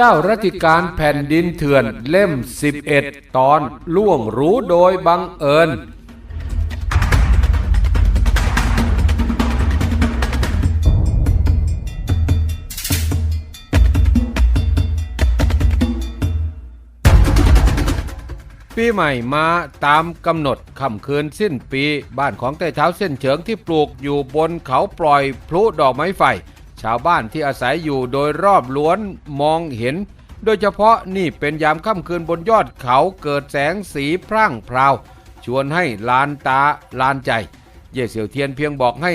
เจ้ารัติการแผ่นดินเถื่อนเล่ม 11 ตอนล่วงรู้โดยบังเอิญ ปีใหม่มาตามกำหนดค่ำคืนสิ้นปี บ้านของแต่เท้าเส้นเฉิงที่ปลูกอยู่บนเขาปล่อยพลุดอกไม้ไฟ ชาวบ้านที่อาศัยอยู่โดยรอบล้วนมองเห็น โดยเฉพาะนี่เป็นยามค่ำคืนบนยอดเขาเกิดแสงสีพร่างพราว ชวนให้ลานตาลานใจ เย่เสี่ยวเทียนเพียงบอกให้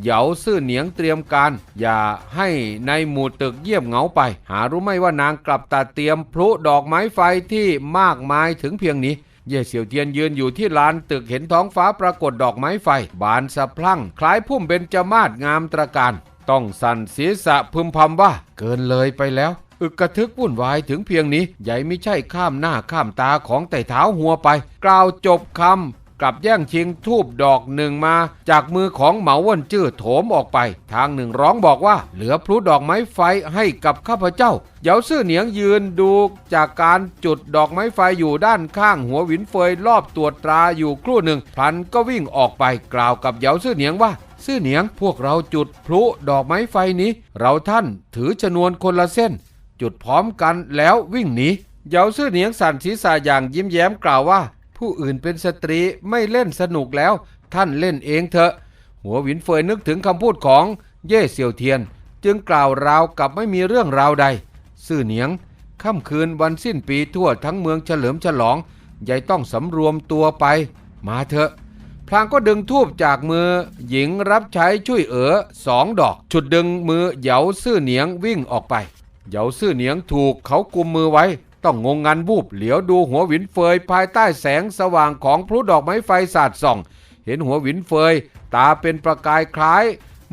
เหยาซื่อเหนียงเตรียมการ อย่าให้ในหมู่ตึกเยี่ยบเหงาไป หารู้ไหมว่านางกลับตาเตรียมพลุดอกไม้ไฟที่มากมายถึงเพียงนี้ เย่เสี่ยวเทียนยืนอยู่ที่ลานตึกเห็นท้องฟ้าปรากฏดอกไม้ไฟ บานสะพรั่ง คล้ายพุ่มเบญจมาศงามตระการ ต้องสั่นศีรษะพึมพำว่า เกินเลยไปแล้ว อึกกระทึกวุ่นวายถึงเพียงนี้ใหญ่ไม่ใช่ข้ามหน้าข้ามตาของไต่เท้าหัวไป กล่าวจบคำกลับแย่งชิงทูบดอกหนึ่งมา จากมือของเหมาว่นจื้อโถมออกไป ทางหนึ่งร้องบอกว่า เหลือพลุดอกไม้ไฟให้กับข้าพเจ้าเหยาซื่อเหนียงยืนดูจากการจุดดอกไม้ไฟอยู่ด้านข้างหัวหวินเฟยรอบตรวจตราอยู่ครู่หนึ่งพลันก็วิ่งออกไปกล่าวกับเหยาซื่อเหนียงว่า ซื่อเหนียงพวกเราจุดพลุดอกไม้ไฟนี้ เราท่านถือชนวนคนละเส้น จุดพร้อมกันแล้ววิ่งหนีเหยาซื่อเหนียงสั่นศีรษะอย่างยิ้มแย้มกล่าวว่า ผู้อื่นเป็นสตรีไม่เล่นสนุกแล้ว ท่านเล่นเองเถอะ หัวหวินเฟยนึกถึงคำพูดของเย่เซียวเทียน จึงกล่าวราวกับไม่มีเรื่องราวใด ซื่อเหนียงค่ำคืนวันสิ้นปีทั่วทั้งเมืองเฉลิมฉลองใหญ่ต้องสำรวมตัวไป มาเถอะ พลางก็ดึงทูบจากมือ หญิงรับใช้ช่วยเอ๋อสองดอก ฉุดดึงมือเหยาซื่อเหนียงวิ่งออกไป เหยาซื่อเหนียงถูกเขากุมมือไว้ ต้องงงงันวูบเหลียวดูหัวหวินเฟยภายใต้แสงสว่างของพลุดอกไม้ไฟสาดส่อง เห็นหัวหวินเฟย ตาเป็นประกายคล้าย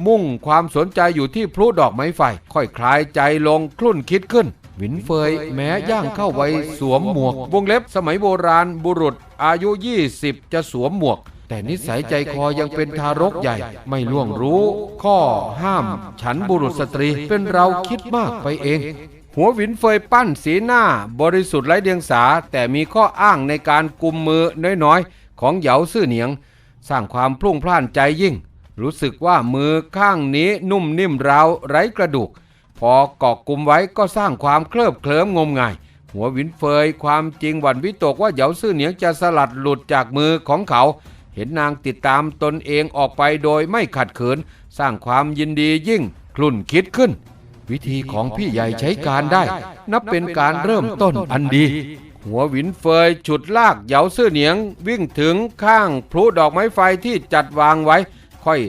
มุ่งความสนใจอยู่ที่พลุดอกไม้ไฟ ค่อยคลายใจลงคลุ่นคิดขึ้นหวินเฟยแม้ย่างเข้าไวัยสวมหมวก วงเล็บสมัยโบราณบุรุษอายุ 20 จะสวมหมวก แต่นิสัยใจคอยังเป็นทารกใหญ่ ไม่ล่วงรู้ ข้อห้าม ฉันบุรุษสตรีเป็นเราคิดมากไปเอง หัวหวินเฟยปั้นสีหน้า บริสุทธิ์ไร้เดียงสา แต่มีข้ออ้างในการกุมมือน้อยๆ ของเหยาซื่อเหนียง สร้างความพลุ่งพล่านใจยิ่ง รู้สึกว่ามือข้างนี้นุ่มนิ่มราวไร้กระดูก พอเกาะกลุ่มไว้ก็สร้างความเคลิบเคลิ้มงมงายหัวหวินเฟยความจริงหวั่นวิตกว่าเหยาซื่อเหนียงจะสลัดหลุดจากมือของเขา เห็นนางติดตามตนเองออกไปโดยไม่ขัดเขืนสร้างความยินดียิ่งคลุ่นคิดขึ้น วิธีของพี่ใหญ่ใช้การได้ นับเป็นการเริ่มต้นอันดี หัวหวินเฟยฉุดลากเหยาซื่อเหนียง วิ่งถึงข้างพลุดอกไม้ไฟที่จัดวางไว้ ค่อย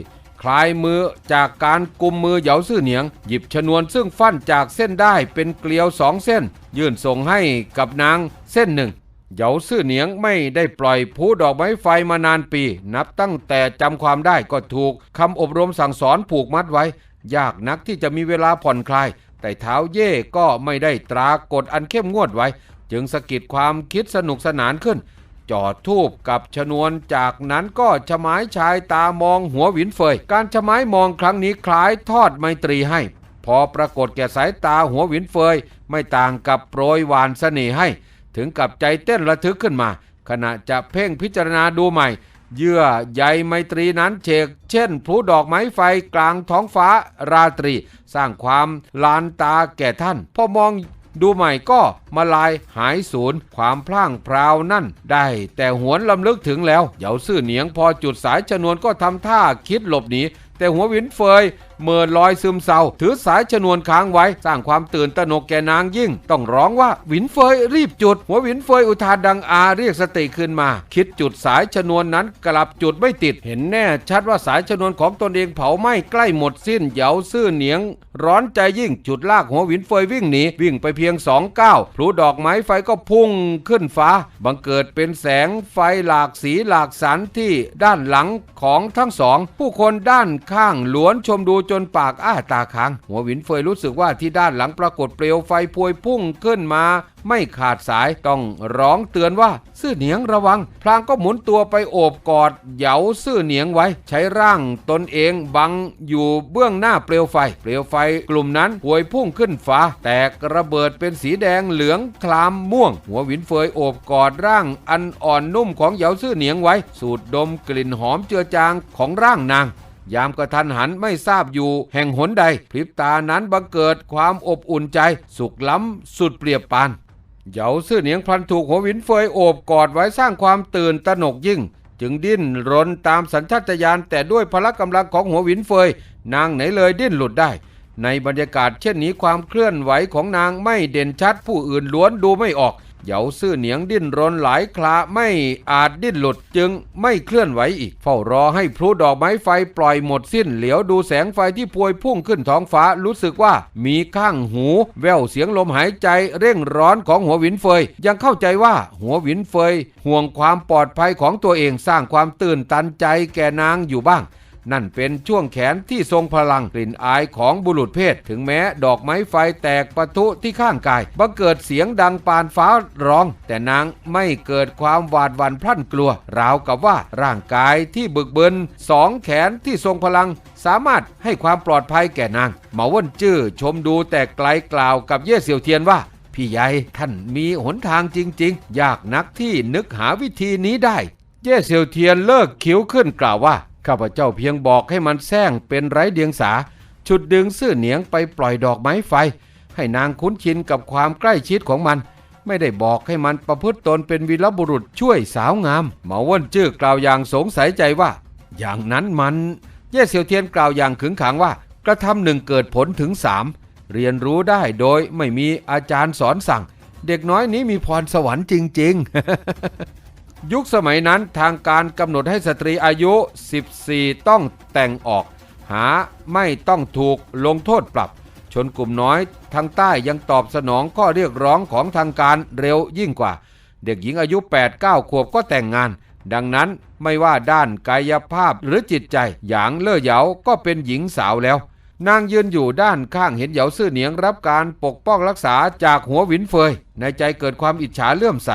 คลายมือจากการกุมมือเหยาซื่อเหนียง หยิบชนวนซึ่งฟั่นจากเส้นได้เป็นเกลียวสองเส้น ยื่นส่งให้กับนางเส้นหนึ่ง เหยาซื่อเหนียงไม่ได้ปล่อยผู้ดอกไม้ไฟมานานปี นับตั้งแต่จำความได้ก็ถูกคำอบรมสั่งสอนผูกมัดไว้ ยากนักที่จะมีเวลาผ่อนคลาย แต่เท้าเย่ก็ไม่ได้ตรากฎอันเข้มงวดไว้ จึงสะกิดความคิดสนุกสนานขึ้น จอดทูบกับชนวนจากนั้นก็ชะไม้ชายตามองหัวหวินเฟย การชะไม้มองครั้งนี้คล้ายทอดไมตรีให้ พอปรากฏแก่สายตาหัวหวินเฟยไม่ต่างกับโปรยหวานเสน่ห์ให้ ถึงกับใจเต้นระทึกขึ้นมา ขณะจะเพ่งพิจารณาดูใหม่ เยื่อใยไมตรีนั้นเชกเช่นพลุดอกไม้ไฟกลางท้องฟ้าราตรี สร้างความลานตาแก่ท่านพอมองดูใหม่ก็มาลายหายสูญความพล่างพราวนั่น ได้ แต่หวนลำลึกถึงแล้วเหยาซื่อเหนียงพอจุดสายชนวนก็ทำท่าคิดหลบหนีแต่หัววินเฟย เมินลอยซึมเศร้า ถือสายชนวนค้างไว้ สร้างความตื่นตระหนกแก่นางยิ่ง ต้องร้องว่าหวินเฟยรีบจุด หัวหวินเฟยอุทานดังอาเรียกสติขึ้นมา คิดจุดสายชนวนนั้นกลับจุดไม่ติด เห็นแน่ชัดว่าสายชนวนของตนเองเผาไหม้ใกล้หมดสิ้นเหยาซื่อเหนียง ร้อนใจยิ่งจุดลากหัวหวินเฟยวิ่งหนีวิ่งไปเพียงสองก้าวพลุดอกไม้ไฟก็พุ่งขึ้นฟ้า บังเกิดเป็นแสงไฟหลากสีหลากสันที่ด้านหลังของทั้งสอง ผู้คนด้านข้างล้วนชมดูจนปากอ้าตาค้าง หัวหวินเฟยรู้สึกว่าที่ด้านหลังปรากฏเปลวไฟพวยพุ่งขึ้นมา ไม่ขาดสายต้องร้องเตือนว่าซื่อเหนียงระวัง พลางก็หมุนตัวไปโอบกอดเหยาซื่อเหนียงไว้ ใช้ร่างตนเองบังอยู่เบื้องหน้าเปลวไฟ เปลวไฟกลุ่มนั้นพวยพุ่งขึ้นฟ้า แตกระเบิดเป็นสีแดงเหลืองคลามม่วง หัวหวินเฟยโอบกอดร่างอันอ่อนนุ่มของเหยาซื่อเหนียงไว้ สูดดมกลิ่นหอมเจือจางของร่างนาง ยามกระทันหันไม่ทราบอยู่ แห่งหนใด พริบตานั้นบังเกิดความอบอุ่นใจ สุขล้ำสุดเปรียบปานเหยาซื่อเหนียงพลันถูกหัววินเฟยโอบกอดไว้สร้างความตื่นตระหนกยิ่ง จึงดิ้นรนตามสัญชาตญาณแต่ด้วยพละกำลังของหัววินเฟย นางไหนเลยดิ้นหลุดได้ ในบรรยากาศเช่นนี้ความเคลื่อนไหวของนางไม่เด่นชัดผู้อื่นล้วนดูไม่ออก เหยาซื่อเหนียงดิ้นรนหลายคราไม่อาจดิ้นหลุดจึงไม่เคลื่อนไหวอีก เฝ้ารอให้พลุดอกไม้ไฟปล่อยหมดสิ้นเหลียวดูแสงไฟที่พวยพุ่งขึ้นท้องฟ้ารู้สึกว่ามีข้างหู แววเสียงลมหายใจเร่งร้อนของหัววินเฟย ยังเข้าใจว่าหัววินเฟย ห่วงความปลอดภัยของตัวเองสร้างความตื่นตันใจแก่นางอยู่บ้าง นั่นเป็นช่วงแขนที่ทรงพลังกลิ่นอายของบุรุษเพศ ถึงแม้ดอกไม้ไฟแตกปะทุที่ข้างกายบังเกิดเสียงดังปานฟ้าร้อง แต่นางไม่เกิดความหวาดหวั่นพลั่นกลัว ราวกับว่าร่างกายที่บึกบึนสองแขนที่ทรงพลัง สามารถให้ความปลอดภัยแก่นางเหมาว่นจื้อชมดูแต่ไกลกล่าวกับเย่เสี่ยวเทียนว่าพี่ใหญ่ท่านมีหนทางจริง ๆ ยากนักที่นึกหาวิธีนี้ได้ เย่เสี่ยวเทียนเลิกคิ้วขึ้นกล่าวว่า ข้าพเจ้าเพียงบอกให้มันแซงเป็นไร้เดียงสาชุดดึงซื่อเหนียงไปปล่อยดอกไม้ไฟ ให้นางคุ้นชินกับความใกล้ชิดของมัน ไม่ได้บอกให้มันประพฤติตนเป็นวีรบุรุษช่วยสาวงามเหมาว่นจื้อกล่าวอย่างสงสัยใจว่า อย่างนั้นมัน เย่เสียวเทียนกล่าวอย่างขึงขังว่า กระทำหนึ่งเกิดผลถึงสามเรียนรู้ได้โดยไม่มีอาจารย์สอนสั่ง เด็กน้อยนี้มีพรสวรรค์จริง ๆ ยุคสมัยนั้นทางการกำหนดให้สตรีอายุ 14 ต้องแต่งออก หาไม่ต้องถูกลงโทษปรับ ชนกลุ่มน้อยทางใต้ยังตอบสนองข้อเรียกร้องของทางการเร็วยิ่งกว่า เด็กหญิงอายุ 8-9 ขวบก็แต่งงาน ดังนั้นไม่ว่าด้านกายภาพหรือจิตใจ หยางเล่อเหยาก็เป็นหญิงสาวแล้ว นางยืนอยู่ด้านข้างเห็นเหยาซื่อเหนียงรับการปกป้องรักษาจากหัวหวินเฟย ในใจเกิดความอิจฉาเลื่อมใส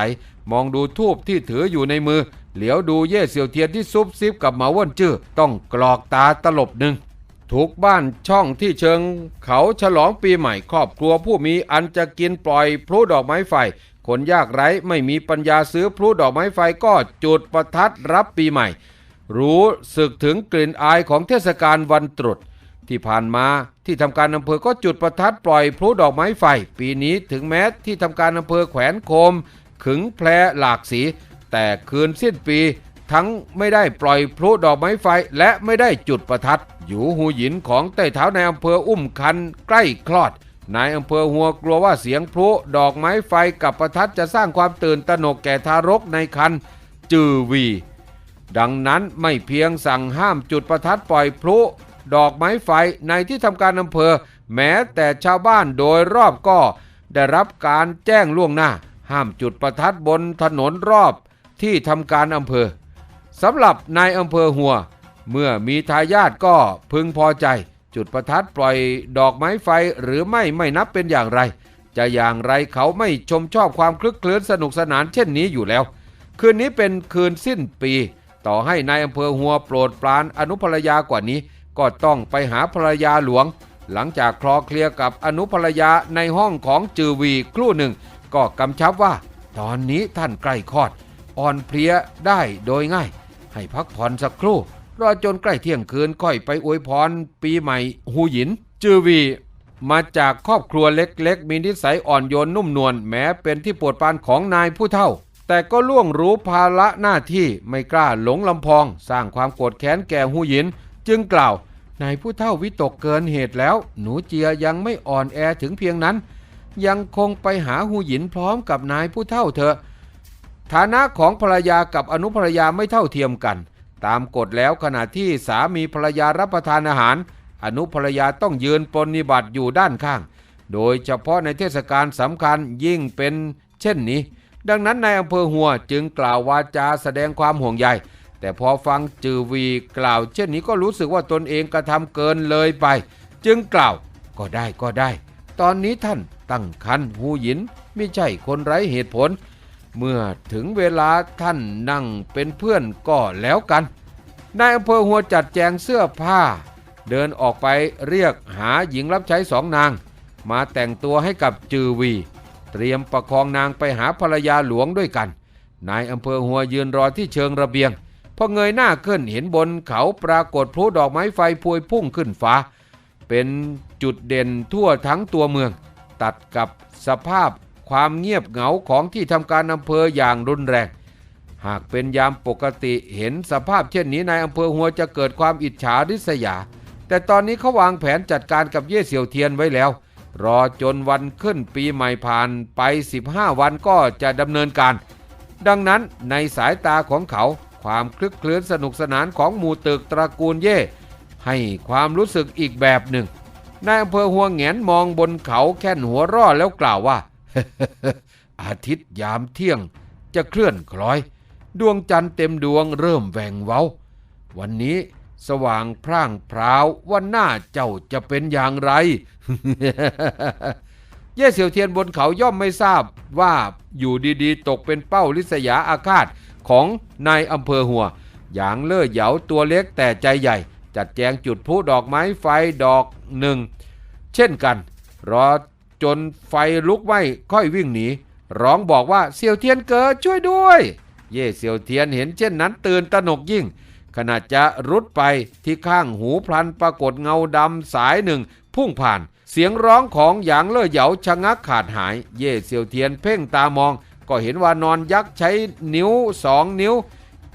มองดูทูบที่ถืออยู่ในมือ เหลียวดูเย่เสี่ยวเทียนที่ซุบซิบกับเหมาเว่นจื้อต้องกรอกตาตลบหนึ่งทุกบ้านช่องที่เชิง เขาฉลองปีใหม่ครอบครัวผู้มีอันจะกินปล่อยพลุดอกไม้ไฟ คนยากไร้ไม่มีปัญญาซื้อพลุดอกไม้ไฟก็จุดประทัดรับปีใหม่ รู้สึกถึงกลิ่นอายของเทศกาลวันตรุษที่ผ่านมาที่ทำการอำเภอก็จุดประทัดปล่อยพลุดอกไม้ไฟ ปีนี้ถึงแม้ที่ทำการอำเภอแขวนโคม ขึงแพรหลากสี แต่คืนสิ้นปี ทั้งไม่ได้ปล่อยพลุดอกไม้ไฟและไม่ได้จุดประทัด อยู่หูหยินของใต้เท้าในอำเภออุ้มคันใกล้คลอดนายอำเภอหัวกลัวว่าเสียงพลุดอกไม้ไฟกับประทัดจะสร้างความตื่นตระหนกแก่ทารกในคันจือวี ดังนั้นไม่เพียงสั่งห้ามจุดประทัดปล่อยพลุดอกไม้ไฟในที่ทำการอำเภอ แม้แต่ชาวบ้านโดยรอบก็ได้รับการแจ้งล่วงหน้า ห้ามจุดประทัดบนถนนรอบที่ทำการอำเภอสำหรับนายอำเภอหัว เมื่อมีทายาทก็พึงพอใจ จุดประทัดปล่อยดอกไม้ไฟหรือไม่ไม่นับเป็นอย่างไร จะอย่างไรเขาไม่ชมชอบความคลึกคลื้นสนุกสนานเช่นนี้อยู่แล้ว คืนนี้เป็นคืนสิ้นปี ต่อให้นายอำเภอหัวโปรดปรานอนุภรยากว่านี้ ก็ต้องไปหาภรรยาหลวง หลังจากคลอเคลียร์กับอนุภรรยาในห้องของจือวีครู่หนึ่ง ก็กำชับว่า ตอนนี้ท่านใกล้คลอด อ่อนเพลียได้โดยง่าย ให้พักผ่อนสักครู่ รอจนใกล้เที่ยงคืนค่อยไปอวยพรปีใหม่หูหยิน จือวีมาจากครอบครัวเล็กๆ มีนิสัยอ่อนโยนนุ่มนวลแม้เป็นที่โปรดปรานของนายผู้เฒ่า แต่ก็ล่วงรู้ภาระหน้าที่ไม่กล้าหลงลำพอง สร้างความโกรธแค้นแก่หูหยิน จึงกล่าวนายผู้เฒ่าวิตกเกินเหตุแล้ว หนูเจียยังไม่อ่อนแอถึงเพียงนั้น ยังคงไปหาหูหยินพร้อมกับนายผู้เฒ่าเถอะ ฐานะของภรรยากับอนุภรรยาไม่เท่าเทียมกัน ตามกฎแล้วขณะที่สามีภรรยารับประทานอาหาร อนุภรรยาต้องยืนปนนิบัติอยู่ด้านข้าง โดยเฉพาะในเทศกาลสำคัญยิ่งเป็นเช่นนี้ ดังนั้นนายอำเภอหัวจึงกล่าววาจาแสดงความห่วงใยแต่พอฟังจือวีกล่าว เช่นนี้ก็รู้สึกว่าตนเองกระทำเกินเลยไป จึงกล่าวก็ได้ก็ได้ ตอนนี้ท่านตั้งคันหูหยินไม่ใช่คนไร้เหตุผล เมื่อถึงเวลาท่านนั่งเป็นเพื่อนก็แล้วกัน นายอำเภอหัวจัดแจงเสื้อผ้า เดินออกไปเรียกหาหญิงรับใช้สองนาง มาแต่งตัวให้กับจือวี เตรียมประคองนางไปหาภรรยาหลวงด้วยกัน นายอำเภอหัวยืนรอที่เชิงระเบียงพอเงยหน้าขึ้นเห็นบนเขาปรากฏพลุดอกไม้ไฟพวยพุ่งขึ้นฟ้า เป็นจุดเด่นทั่วทั้งตัวเมือง ตัดกับสภาพความเงียบเหงาของที่ทำการอำเภออย่างรุนแรง หากเป็นยามปกติเห็นสภาพเช่นนี้นายอำเภอหัวจะเกิดความอิจฉาริษยา แต่ตอนนี้เขาวางแผนจัดการกับเย่เสี่ยวเทียนไว้แล้ว รอจนวันขึ้นปีใหม่ผ่านไป 15 วันก็จะดำเนินการ ดังนั้นในสายตาของเขาความคลึกคลื้นสนุกสนานของหมู่ตึกตระกูลเย่ ให้ความรู้สึกอีกแบบหนึ่งนายอำเภอหัวแงนมองบนเขาแค่นหัวร่อแล้วกล่าวว่า อาทิตย์ยามเที่ยงจะเคลื่อนคล้อย ดวงจันทร์เต็มดวงเริ่มแหว่งเว้า วันนี้สว่างพร่างพราววันหน้าเจ้าจะเป็นอย่างไร เย่เสี่ยวเทียนบนเขาย่อมไม่ทราบว่าอยู่ดีๆ ตกเป็นเป้าลิษยาอาฆาตของนายอำเภอหัว อย่างเล่อเหยาตัวเล็กแต่ใจใหญ่ จัดแจงจุดพลุดอกไม้ไฟดอกหนึ่งเช่นกัน รอจนไฟลุกไหม้ค่อยวิ่งหนี ร้องบอกว่าเสี่ยวเทียนเกิดช่วยด้วย เย่เสี่ยวเทียนเห็นเช่นนั้นตื่นตระหนกยิ่ง ขณะจะรุดไปที่ข้างหูพลันปรากฏเงาดำสายหนึ่ง พุ่งผ่าน เสียงร้องของหยางเล่อเหยาชะงักขาดหาย เย่เสี่ยวเทียนเพ่งตามอง ก็เห็นว่านอนยักษ์ใช้นิ้วสองนิ้ว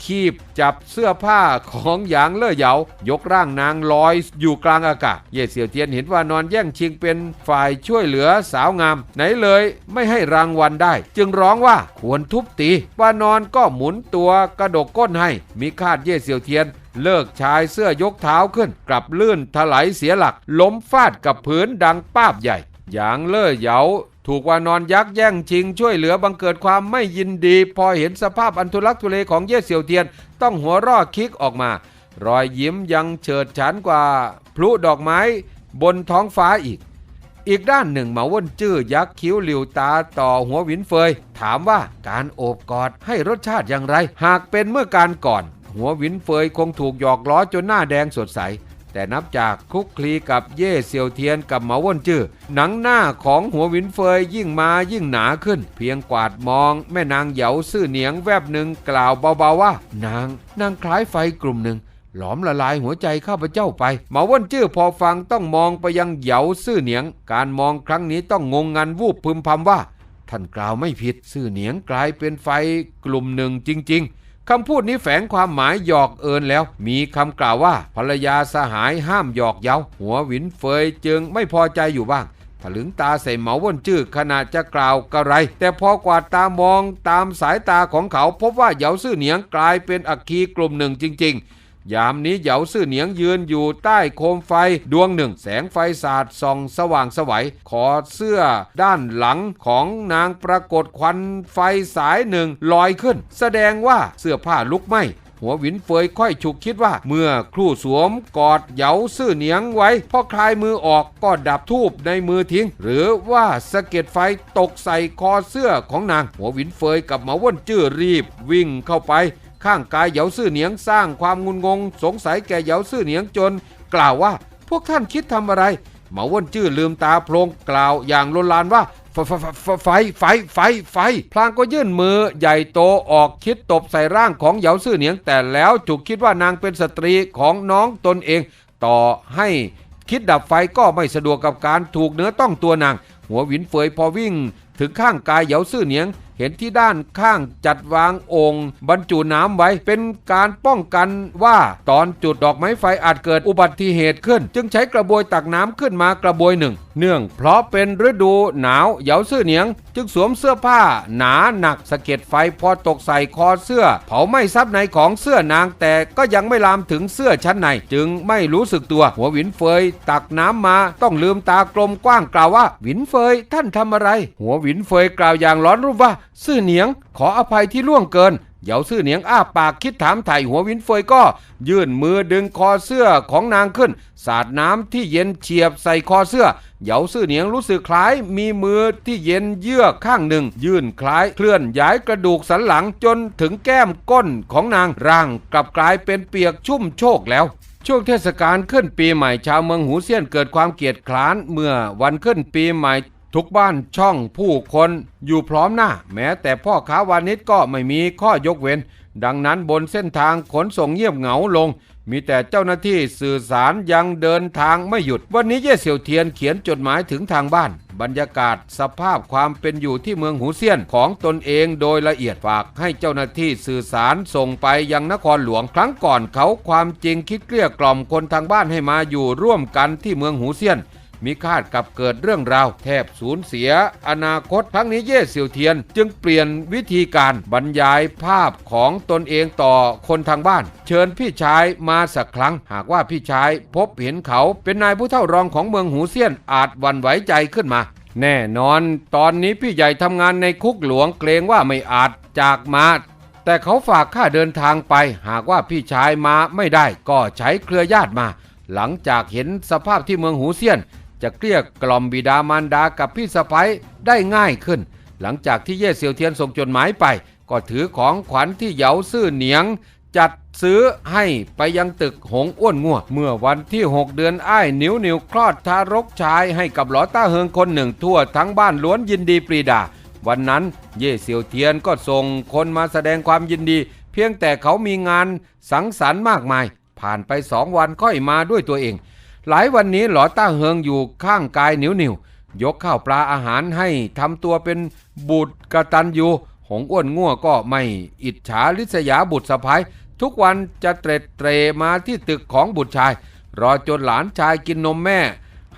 คีบจับเสื้อผ้าของหยางเล่อเหยา ยกร่างนางลอยอยู่กลางอากาศ เย่เสี่ยวเทียนเห็นว่านอนแย่งชิงเป็นฝ่ายช่วยเหลือสาวงาม ไหนเลยไม่ให้รางวัลได้ จึงร้องว่าควรทุบตีว่านอนก็หมุนตัวกระดกก้นให้ มีคาดเย่เสี่ยวเทียนเลิกชายเสื้อยกเท้าขึ้น กลับลื่นถลายเสียหลัก ล้มฟาดกับพื้นดังป้าบใหญ่ หยางเล่อเหยา ถูกว่านอนยักษ์แย่งชิงช่วยเหลือบังเกิดความไม่ยินดี พอเห็นสภาพอันทุลักทุเลของเย่เสี่ยวเทียน ต้องหัวรอดคิกออกมา รอยยิ้มยังเฉิดฉานกว่า พลุดอกไม้บนท้องฟ้าอีก อีกด้านหนึ่งเหมาว่นจื้อยักษ์คิ้วหลิวตาต่อหัวหวินเฟย ถามว่าการโอบกอดให้รสชาติอย่างไร หากเป็นเมื่อการก่อน หัวหวินเฟยคงถูกหยอกล้อจนหน้าแดงสดใส แต่นับจากคุกคลีกับเย่เซียวเทียนกับเหมาว่นจื้อหนังหน้าของหัววินเฟยยิ่งมายิ่งหนาขึ้น เพียงกวาดมองแม่นางเหยาซื่อเหนียงแวบหนึ่งกล่าวเบาๆว่า นางนางคล้ายไฟกลุ่มหนึ่งหลอมละลายหัวใจข้าพเจ้าไปเหมาว่นจื้อพอฟังต้องมองไปยังเหยาซื่อเหนียง การมองครั้งนี้ต้องงงงันวูบพึมพำว่า ท่านกล่าวไม่ผิด ซื่อเหนียงกลายเป็นไฟกลุ่มหนึ่งจริง ๆ คำพูดนี้แฝงความหมายหยอกเอินแล้ว มีคำกล่าวว่าภรรยาสหายห้ามหยอกเย้า หัวหวินเฟยจึงไม่พอใจอยู่บ้างถลึงตาใส่เหมาว่นจื้อขณะจะกล่าวกระไร แต่พอกวาดตามองตามสายตาของเขาพบว่าเหยาซื่อเหนียงกลายเป็นอัคคีกลุ่มหนึ่งจริง ๆ ยามนี้เหยาซื่อเหนียงยืนอยู่ใต้โคมไฟดวงหนึ่ง แสงไฟสาดส่องสว่างสวัยคอเสื้อด้านหลังของนางปรากฏควันไฟสายหนึ่งลอยขึ้น แสดงว่าเสื้อผ้าลุกไหมหัววินเฟยค่อยฉุกคิดว่า เมื่อครู่สวมกอดเหยาซื่อเหนียงไว้ พอคลายมือออกก็ดับทูบในมือทิ้ง หรือว่าสะเก็ดไฟตกใส่คอเสื้อของนาง หัววินเฟยกับหมาว่นจื้อรีบวิ่งเข้าไป ข้างกายเหยาซื่อเหนียงสร้างความงุนงง สงสัยแก่เหยาซื่อเหนียงจน กล่าวว่าพวกท่านคิดทำอะไรเหมาว่นจื้อลืมตาโพลงกล่าวอย่างลนลานว่าไฟไฟไฟไฟไฟไฟพลางก็ยื่นมือใหญ่โตออกคิดตบใส่ร่างของเหยาซื่อเหนียงแต่แล้วจุกคิดว่านางเป็นสตรีของน้องตนเอง ต่อให้คิดดับไฟก็ไม่สะดวกกับการถูกเนื้อต้องตัวนาง หัวหวินเฟยพอวิ่ง ถึงข้างกายเหยาซื่อเหนียง เห็นที่ด้านข้างจัดวางองค์ บรรจุน้ำไว้เป็นการป้องกันว่าตอนจุดดอกไม้ไฟอาจเกิดอุบัติเหตุขึ้น จึงใช้กระบวยตักน้ำขึ้นมากระบวยหนึ่ง เนื่องเพราะเป็นฤดูหนาวเหยาซื่อเหนียง จึงสวมเสื้อผ้า หนาหนักสะเก็ดไฟพอตกใส่คอเสื้อ เผาไหม้ซับในของเสื้อนางแต่ก็ยังไม่ลามถึงเสื้อชั้นใน จึงไม่รู้สึกตัวหัวหวินเฟย ตักน้ำมาต้องลืมตากลมกว้างกล่าวว่าหวินเฟยท่านทำอะไร หัวหวินเฟยกล่าวอย่างร้อนรุ่มว่า ซื่อเหนียงขออภัยที่ล่วงเกิน เหยาซื่อเหนียงอ้าปากคิดถามไถ่หัววินเฟยก็ ยื่นมือดึงคอเสื้อของนางขึ้น สาดน้ำที่เย็นเฉียบใส่คอเสื้อ เหยาซื่อเหนียงรู้สึกคล้ายมีมือที่เย็นเยือกข้างหนึ่ง ยื่นคล้ายเคลื่อนย้ายกระดูกสันหลังจนถึงแก้มก้นของนางร่างกลับกลายเป็นเปียกชุ่มโชกแล้วช่วงเทศกาลขึ้นปีใหม่ชาวเมืองหูเซียนเกิดความเกียดคร้านเมื่อวันขึ้นปีใหม่ ทุกบ้านช่องผู้คนอยู่พร้อมหน้า แม้แต่พ่อค้าวานิชก็ไม่มีข้อยกเว้น ดังนั้นบนเส้นทางขนส่งเงียบเหงาลง มีแต่เจ้าหน้าที่สื่อสารยังเดินทางไม่หยุด วันนี้เย่เสี่ยวเทียนเขียนจดหมายถึงทางบ้าน บรรยากาศสภาพความเป็นอยู่ที่เมืองหูเซียนของตนเองโดยละเอียดฝากให้เจ้าหน้าที่สื่อสารส่งไปยังนครหลวงครั้งก่อนเขาความจริงคิดเกลี้ยกล่อมคนทางบ้านให้มาอยู่ร่วมกันที่เมืองหูเซียน มีคาดกับเกิดเรื่องราว แทบสูญเสีย อนาคตทั้งนี้เย่เสี่ยวเทียน จึงเปลี่ยนวิธีการบรรยายภาพของตนเองต่อคนทางบ้าน เชิญพี่ชายมาสักครั้ง หากว่าพี่ชายพบเห็นเขาเป็นนายผู้เท่ารองของเมืองหูเซียนอาจวันไหวใจขึ้นมา แน่นอน ตอนนี้พี่ใหญ่ทำงานในคุกหลวงเกรงว่าไม่อาจจากมาแต่เขาฝากค่าเดินทางไป หากว่าพี่ชายมาไม่ได้ก็ใช้เครือญาติมา หลังจากเห็นสภาพที่เมืองหูเซียน จะเกลี้ยกล่อมบิดามารดากับพี่สะพ้ยได้ง่ายขึ้น หลังจากที่เย่เซียวเทียนส่งจดหมายไป ก็ถือของขวัญที่เหยาซื่อเหนียง จัดซื้อให้ไปยังตึกหงอ้วนงัวเมื่อวันที่ 6 เดือนอ้ายนิ้วนิวคลอดทารกชายให้กับหลอต้าเฮิงคนหนึ่งทั่วทั้งบ้านล้วนยินดีปรีดา วันนั้นเย่เซียวเทียนก็ส่งคนมาแสดงความยินดี เพียงแต่เขามีงานสังสรรค์มากมาย ผ่านไปสองวันค่อยมาด้วยตัวเอง หลายวันนี้หลอต้าเฮิงอยู่ข้างกายนิ้วนิวยกข้าวปลาอาหารให้ทำตัวเป็นบุตรกตันยูหงอ้วนง่วก็ไม่อิจฉาลิษยาบุตรสะพ้ายทุกวันจะเตร็ดเตรมาที่ตึกของบุตรชาย รอจนหลานชายกินนมแม่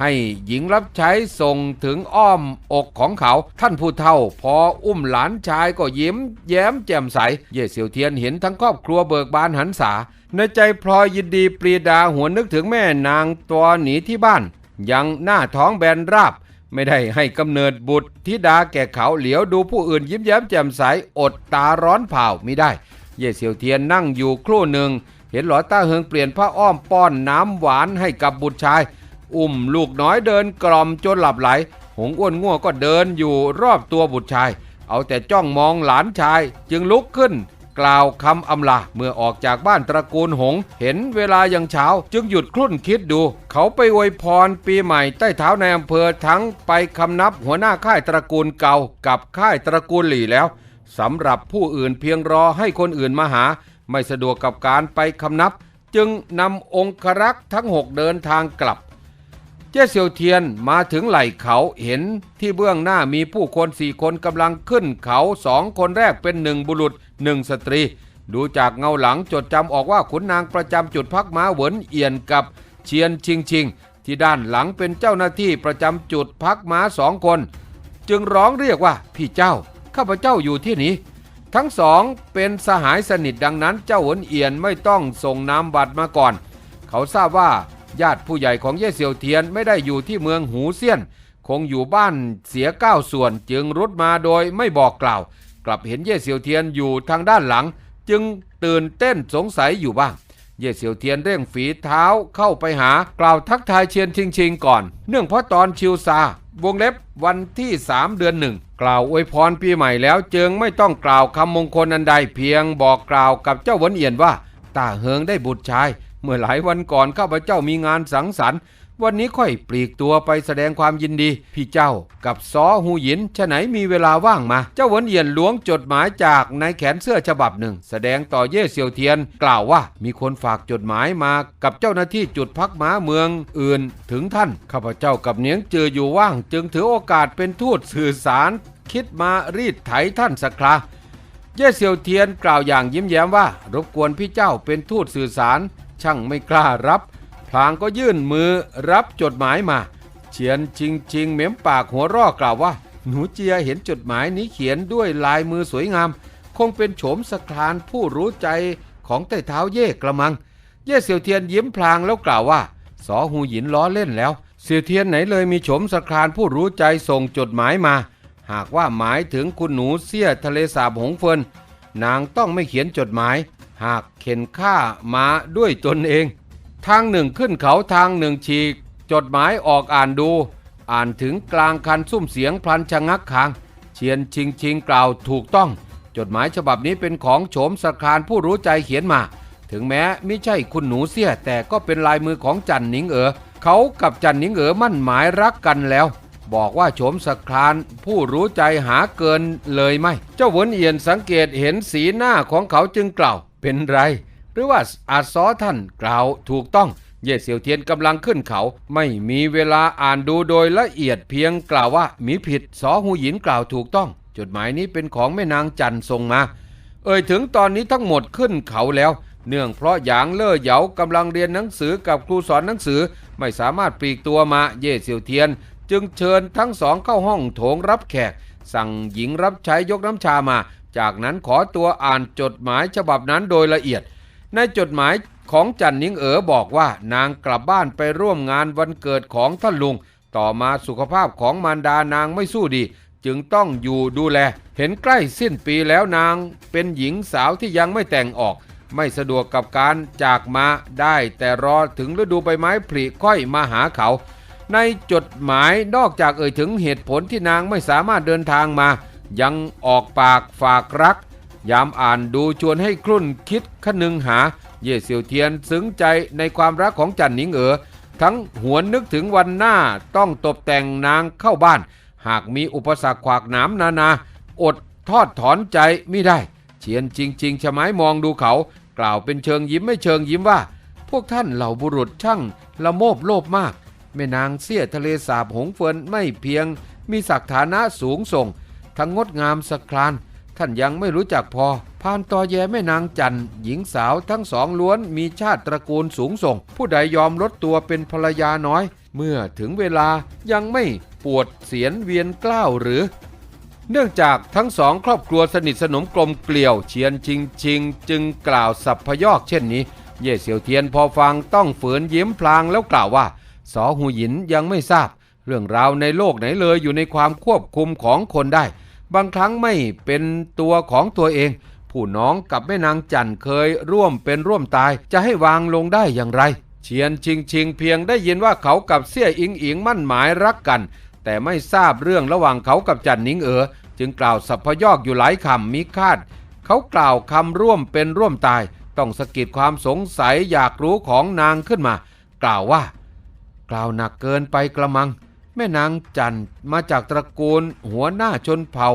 ให้หญิงรับใช้ส่งถึงอ้อมอกของเขา ท่านผู้เฒ่า พออุ้มหลานชายก็ยิ้ม แย้มแจ่มใส เย่เสี่ยวเทียนเห็นทั้งครอบครัวเบิกบานหันษา ในใจพลอยยินดีปรีดาหัวนนึกถึงแม่นางตัวหนีที่บ้าน ยังหน้าท้องแบนราบ ไม่ได้ให้กำเนิดบุตรธิดาแก่เขาเหลียวดูผู้อื่นยิ้มแย้มแจ่มใสอดตาร้อนเผาไม่ได้ เย่เสี่ยวเทียนนั่งอยู่ครู่หนึ่งเห็นหลอต้าเฮิงเปลี่ยนผ้าอ้อมป้อนน้ำหวานให้กับบุตรชาย อุ้มลูกน้อยเดินกล่อมจนหลับไหล หงอ้วนง่วก็เดินอยู่รอบตัวบุตรชาย เอาแต่จ้องมองหลานชายจึงลุกขึ้น กล่าวคำอำลาเมื่อออกจากบ้านตระกูลหง เห็นเวลายังเช้า จึงหยุดครุ่นคิดดู เขาไปอวยพรปีใหม่ใต้เท้าในอำเภอทั้งไปคำนับหัวหน้าค่ายตระกูลเก่ากับค่ายตระกูลหลี่แล้วสำหรับผู้อื่นเพียงรอให้คนอื่นมาหา ไม่สะดวกกับการไปคำนับ จึงนำองครักษ์ทั้งหกเดินทางกลับ เจ้าเซียวเทียนมาถึงไหล่เขาเห็นที่เบื้องหน้ามีผู้คนสี่คนกำลังขึ้นเขาสองคนแรกเป็นหนึ่งบุรุษหนึ่งสตรี ดูจากเงาหลังจดจำออกว่าขุนนางประจำจุดพักม้าเหวินเอียนกับเชียนชิงชิง ที่ด้านหลังเป็นเจ้าหน้าที่ประจำจุดพักม้าสองคน จึงร้องเรียกว่าพี่เจ้า ข้าพเจ้าอยู่ที่นี้ ทั้งสองเป็นสหายสนิทดังนั้นเจ้าหวนเอียนไม่ต้องส่งนามบัตรมาก่อน เขาทราบว่า ญาติผู้ใหญ่ของเย่เซียวเทียนไม่ได้อยู่ที่เมืองหูเซียน คงอยู่บ้านเสียเก้าส่วน จึงรุดมาโดยไม่บอกกล่าว กลับเห็นเย่เซียวเทียนอยู่ทางด้านหลัง จึงตื่นเต้นสงสัยอยู่บ้าง เย่เซียวเทียนเร่งฝีเท้าเข้าไปหากล่าวทักทายเชียนชิงชิงก่อน เนื่องเพราะตอนชิวซาวงเล็บวันที่ 3 เดือนหนึ่งกล่าวอวยพรปีใหม่แล้วจึงไม่ต้องกล่าวคำมงคลอันใดเพียงบอกกล่าวกับเจ้าวนเอียนว่าตาเฮิงได้บุตรชาย เมื่อหลายวันก่อนข้าพเจ้ามีงานสังสรรค์ วันนี้ค่อยปลีกตัวไปแสดงความยินดี พี่เจ้ากับซอหูหยินฉะไหนมีเวลาว่างมา เจ้าหวนเอียนล้วงจดหมายจากในแขนเสื้อฉบับหนึ่ง แสดงต่อเย่เซียวเทียน กล่าวว่ามีคนฝากจดหมายมากับเจ้าหน้าที่จุดพักม้าเมืองอื่นถึงท่านข้าพเจ้ากับเนียงเจออยู่ว่าง จึงถือโอกาสเป็นทูตสื่อสาร คิดมารีดไถท่านสักคราเย่เซียวเทียนกล่าวอย่างยิ้มแย้มว่า รบกวนพี่เจ้าเป็นทูตสื่อสาร ช่างไม่กล้ารับ พลางก็ยื่นมือรับจดหมายมา เฉียนชิงชิงเม้มปากหัวร่อกล่าวว่า หนูเจียเห็นจดหมายนี้เขียนด้วยลายมือสวยงาม คงเป็นโฉมสครานผู้รู้ใจของใต้เท้าเย่กระมัง เย่เซียวเทียนยิ้มพลางแล้วกล่าวว่าสอหูหยินล้อเล่นแล้วเซียวเทียนไหนเลยมีโฉมสครานผู้รู้ใจส่งจดหมายมา หากว่าหมายถึงคุณหนูเสี้ยทะเลสาบหงเฟินนางต้องไม่เขียนจดหมาย หากเข็นฆ่ามาด้วยตนเอง ทางหนึ่งขึ้นเขาทางหนึ่งฉีก จดหมายออกอ่านดู อ่านถึงกลางคันซุ่มเสียงพลันชะงักคาง เชียนชิงชิงกล่าวถูกต้อง จดหมายฉบับนี้เป็นของโฉมสคานผู้รู้ใจเขียนมา ถึงแม้ไม่ใช่คุณหนูเสียแต่ก็เป็นลายมือของจันหนิงเอ๋อเขากับจันหนิงเอ๋อมั่นหมายรักกันแล้วบอกว่าโฉมสครานผู้รู้ใจหาเกินเลยไม่ เจ้าหวนเอียนสังเกตเห็นสีหน้าของเขาจึงกล่าว เป็นไร หรือว่าอาซอท่านกล่าวถูกต้อง เย่เสี่ยวเทียนกำลังขึ้นเขา ไม่มีเวลาอ่านดูโดยละเอียดเพียงกล่าวว่ามีผิดสอหูหยินกล่าวถูกต้อง จดหมายนี้เป็นของแม่นางจันส่งมา เอ่ยถึงตอนนี้ทั้งหมดขึ้นเขาแล้ว เนื่องเพราะหยางเล่อเหยากำลังเรียนหนังสือกับครูสอนหนังสือ ไม่สามารถปลีกตัวมาเย่เสี่ยวเทียน จึงเชิญทั้งสองเข้าห้องโถงรับแขก สั่งหญิงรับใช้ยกน้ำชามา จากนั้นขอตัวอ่านจดหมายฉบับนั้นโดยละเอียด ในจดหมายของจันนิงเอ๋อบอกว่านางกลับบ้านไปร่วมงานวันเกิดของท่านลุง ต่อมาสุขภาพของมารดานางไม่สู้ดี จึงต้องอยู่ดูแล เห็นใกล้สิ้นปีแล้วนางเป็นหญิงสาวที่ยังไม่แต่งออก ไม่สะดวกกับการจากมาได้แต่รอถึงฤดูใบไม้ผลิค่อยมาหาเขา ในจดหมายนอกจากเอ่ยถึงเหตุผลที่นางไม่สามารถเดินทางมา ยังออกปากฝากรัก ยามอ่านดูชวนให้ครุ่นคิดคนึงหา เย่เซียวเทียนซึ้งใจในความรักของจันหนิงเอ๋อทั้งหวนนึกถึงวันหน้าต้องตกแต่งนางเข้าบ้าน หากมีอุปสรรคขวากหนามนานา อดทอดถอนใจไม่ได้ เชียนจริง ๆชะไม้มองดูเขา กล่าวเป็นเชิงยิ้มไม่เชิงยิ้มว่า พวกท่านเหล่าบุรุษช่างละโมบโลภมากแม่นางเสี้ยทะเลสาบหงเฟินไม่เพียง มีศักฐานะสูงส่ง ทั้งงดงามสครานท่านยังไม่รู้จักพอพานตอแยแม่นางจันหญิงสาวทั้งสองล้วนมีชาติตระกูลสูงส่ง ผู้ใดยอมลดตัวเป็นภรรยาน้อย เมื่อถึงเวลายังไม่ปวดเสียนเวียนกล้าวหรือ เนื่องจากทั้งสองครอบครัวสนิทสนมกลมเกลียวเชียนชิงชิงจึงกล่าวสัพพยอกเช่นนี้ เย่เสี่ยวเทียนพอฟังต้องฝืนยิ้มพลางแล้วกล่าวว่า สอหูหยินยังไม่ทราบ เรื่องราวในโลกไหนเลยอยู่ในความควบคุมของคนได้ บางครั้งไม่เป็นตัวของตัวเอง ผู้น้องกับแม่นางจันเคยร่วมเป็นร่วมตาย จะให้วางลงได้อย่างไร เชียนชิงชิงเพียงได้ยินว่าเขากับเสี่ยอิงอิงมั่นหมายรักกัน แต่ไม่ทราบเรื่องระหว่างเขากับจันนิงเอ๋อจึงกล่าวสัพพยอกอยู่หลายคำมีคาด เขากล่าวคำร่วมเป็นร่วมตาย ต้องสะกิดความสงสัยอยากรู้ของนางขึ้นมา กล่าวว่า กล่าวหนักเกินไปกระมัง แม่นางจันมาจากตระกูลหัวหน้าชนเผ่า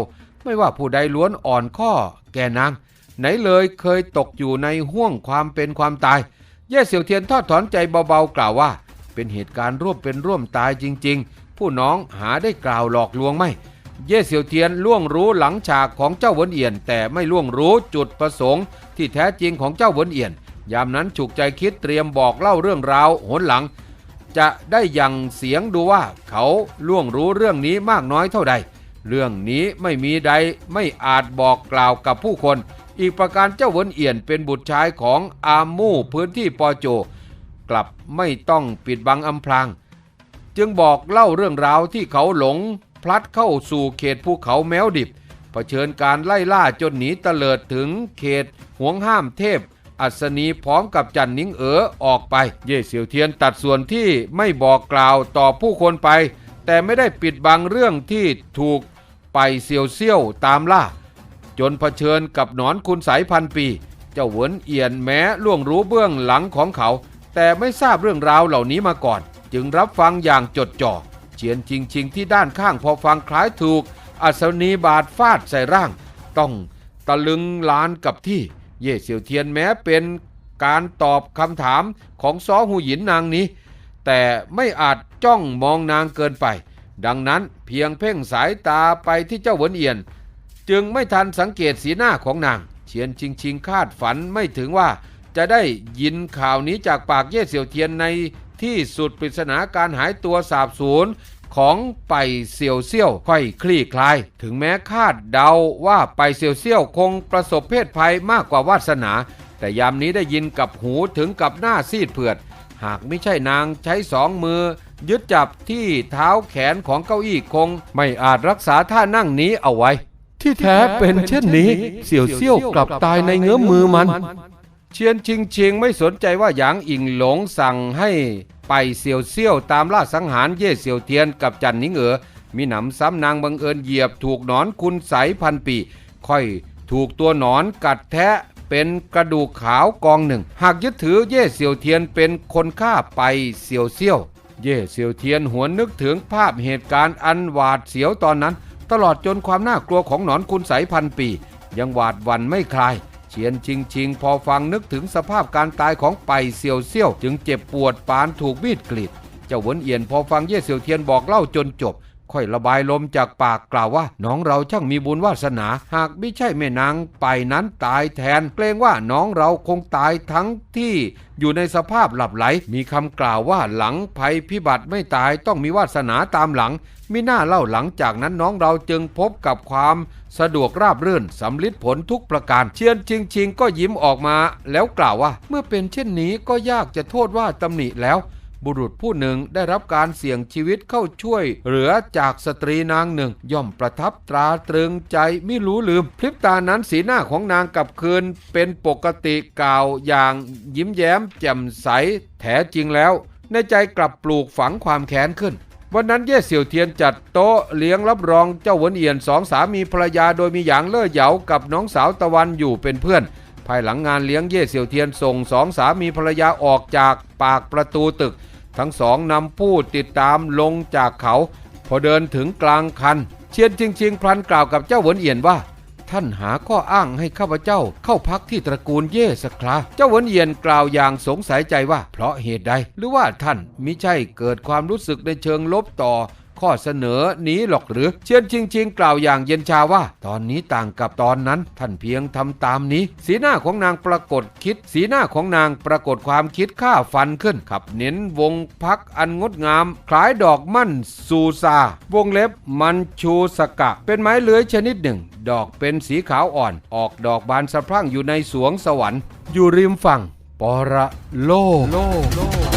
ไม่ว่าผู้ใดล้วนอ่อนข้อ แก่นาง ไหนเลยเคยตกอยู่ในห่วงความเป็นความตาย แย่เสี่ยวเทียนทอดถอนใจเบาๆกล่าวว่า เป็นเหตุการณ์ร่วมเป็นร่วมตายจริง ๆ ผู้น้องหาได้กล่าวหลอกลวงไม่ เย่เสี่ยวเทียนล่วงรู้หลังฉากของเจ้าวนเอียน แต่ไม่ล่วงรู้จุดประสงค์ ที่แท้จริงของเจ้าวนเอียน ยามนั้นฉุกใจคิดเตรียมบอกเล่าเรื่องราวหนหลัง จะได้ยังเสียงดูว่าเขาล่วงรู้เรื่องนี้มากน้อยเท่าใด เรื่องนี้ไม่มีใดไม่อาจบอกกล่าวกับผู้คน อีกประการเจ้าเวินเอี่ยนเป็นบุตรชายของอามู่พื้นที่ปอโจ กลับไม่ต้องปิดบังอำพราง จึงบอกเล่าเรื่องราวที่เขาหลง พลัดเข้าสู่เขตภูเขาแมวดิบเผชิญการไล่ล่าจนหนีเตลิดถึงเขตห่วงห้ามเทพ อัศนีพร้อมกับจันนิงเอ๋อออกไป เย่เสี่ยวเทียนตัดส่วนที่ไม่บอกกล่าวต่อผู้คนไป แต่ไม่ได้ปิดบังเรื่องที่ถูกไปเสี่ยวเซี่ยวตามล่า จนเผชิญกับหนอนคุณสายพันปี เจ้าเหวินเอียนแม้ล่วงรู้เบื้องหลังของเขา แต่ไม่ทราบเรื่องราวเหล่านี้มาก่อน จึงรับฟังอย่างจดจ่อเฉียนชิงชิงที่ด้านข้างพอฟังคล้ายถูก อัศนีบาดฟาดใส่ร่าง ต้องตะลึงล้านกับที่ เย่เสี่ยวเทียนแม้เป็นการตอบคำถามของซอหูหยินนางนี้ แต่ไม่อาจจ้องมองนางเกินไป ดังนั้นเพียงเพ่งสายตาไปที่เจ้าหวนเอียน จึงไม่ทันสังเกตสีหน้าของนางเฉียนชิงชิงคาดฝันไม่ถึงว่าจะได้ยินข่าวนี้จากปากเย่เสี่ยวเทียนในที่สุดปริศนาการหายตัวสาบสูญ ของไปเสี่ยวเซี่ยวค่อยคลี่คลาย ถึงแม้คาดเดาว่าไปเสี่ยวเซี่ยวคงประสบเพศภัยมากกว่าวาสนา แต่ยามนี้ได้ยินกับหูถึงกับหน้าซีดเผือด หากไม่ใช่นางใช้สองมือ ยึดจับที่เท้าแขนของเก้าอี้คง ไม่อาจรักษาท่านั่งนี้เอาไว้ ที่แท้เป็นเช่นนี้ เสี่ยวเซี่ยวกลับตายในเงื้อมมือมัน เชียนชิงชิงไม่สนใจว่าหยางอิงหลงสั่งให้ไปเสี่ยวเซี่ยวตามล่าสังหารเย่เสี่ยวเทียนกับจันนิงเอ๋อมีหนำซ้ำนางบังเอิญเหยียบถูกหนอนคุณใสพันปี ค่อยถูกตัวหนอนกัดแทะเป็นกระดูกขาวกองหนึ่ง หากยึดถือเย่เสี่ยวเทียนเป็นคนฆ่าไปเสี่ยวเซี่ยว เย่เสี่ยวเทียนหวนนึกถึงภาพเหตุการณ์อันหวาดเสียวตอนนั้น ตลอดจนความน่ากลัวของหนอนคุณใสพันปี ยังหวาดวันไม่คลาย เฉียนชิงชิงพอฟังนึกถึงสภาพการตายของไปเสี่ยวเซี่ยว จึงเจ็บปวดปานถูกมีดกรีดเจ้าหวนเอียนพอฟังเย่เสี่ยวเทียนบอกเล่าจนจบ ค่อยระบายลมจากปากกล่าวว่า น้องเราช่างมีบุญวาสนา หากไม่ใช่แม่นางไปนั้นตายแทน เกรงว่าน้องเราคงตายทั้งที่อยู่ในสภาพหลับไหล มีคำกล่าวว่าหลังภัยพิบัติไม่ตายต้องมีวาสนาตามหลังมิน่าเล่าหลังจากนั้นน้องเราจึงพบกับความสะดวกราบรื่นสำลิดผลทุกประการ เชียนชิงชิงก็ยิ้มออกมา แล้วกล่าวว่า เมื่อเป็นเช่นนี้ก็ยากจะโทษว่าตำหนิแล้ว บุรุษผู้หนึ่งได้รับการเสี่ยงชีวิตเข้าช่วย เหลือจากสตรีนางหนึ่ง ย่อมประทับตราตรึงใจไม่รู้ลืม พริบตานั้นสีหน้าของนางกลับคืน เป็นปกติกล่าวอย่างยิ้มแย้มแจ่มใส แท้จริงแล้ว ในใจกลับปลูกฝังความแค้นขึ้นวันนั้นเย่เสี่ยวเทียนจัดโต๊ะเลี้ยงรับรองเจ้าหวนเอียนสองสามีภรรยาโดยมีหยางเล่อเหยากับน้องสาวตะวันอยู่เป็นเพื่อน ภายหลังงานเลี้ยงเย่เสี่ยวเทียนส่งสองสามีภรรยาออกจากปากประตูตึก ทั้งสองนำผู้ติดตามลงจากเขา พอเดินถึงกลางคัน เชียนชิงชิงพลันกล่าวกับเจ้าหวนเอียนว่า ท่านหาข้ออ้างให้ข้าพเจ้าเข้าพักที่ตระกูลเย่สักคราเจ้าหวนเอียนกล่าวอย่างสงสัยใจว่า เพราะเหตุใด หรือว่าท่านมิใช่เกิดความรู้สึกในเชิงลบต่อ ข้อเสนอนี้หรอกหรือ เชียนชิงชิงกล่าวอย่างเย็นชาว่า ตอนนี้ต่างกับตอนนั้น ท่านเพียงทำตามนี้ สีหน้าของนางปรากฏคิด สีหน้าของนางปรากฏความคิดข้าฟันขึ้นขับเน้นวงพักอันงดงาม คล้ายดอกมั่นซูซาวงเล็บมันชูสกะ เป็นไม้เลื้อยชนิดหนึ่ง ดอกเป็นสีขาวอ่อน ออกดอกบานสะพรั่งอยู่ในสวงสวรรค์ อยู่ริมฝั่งปรโลก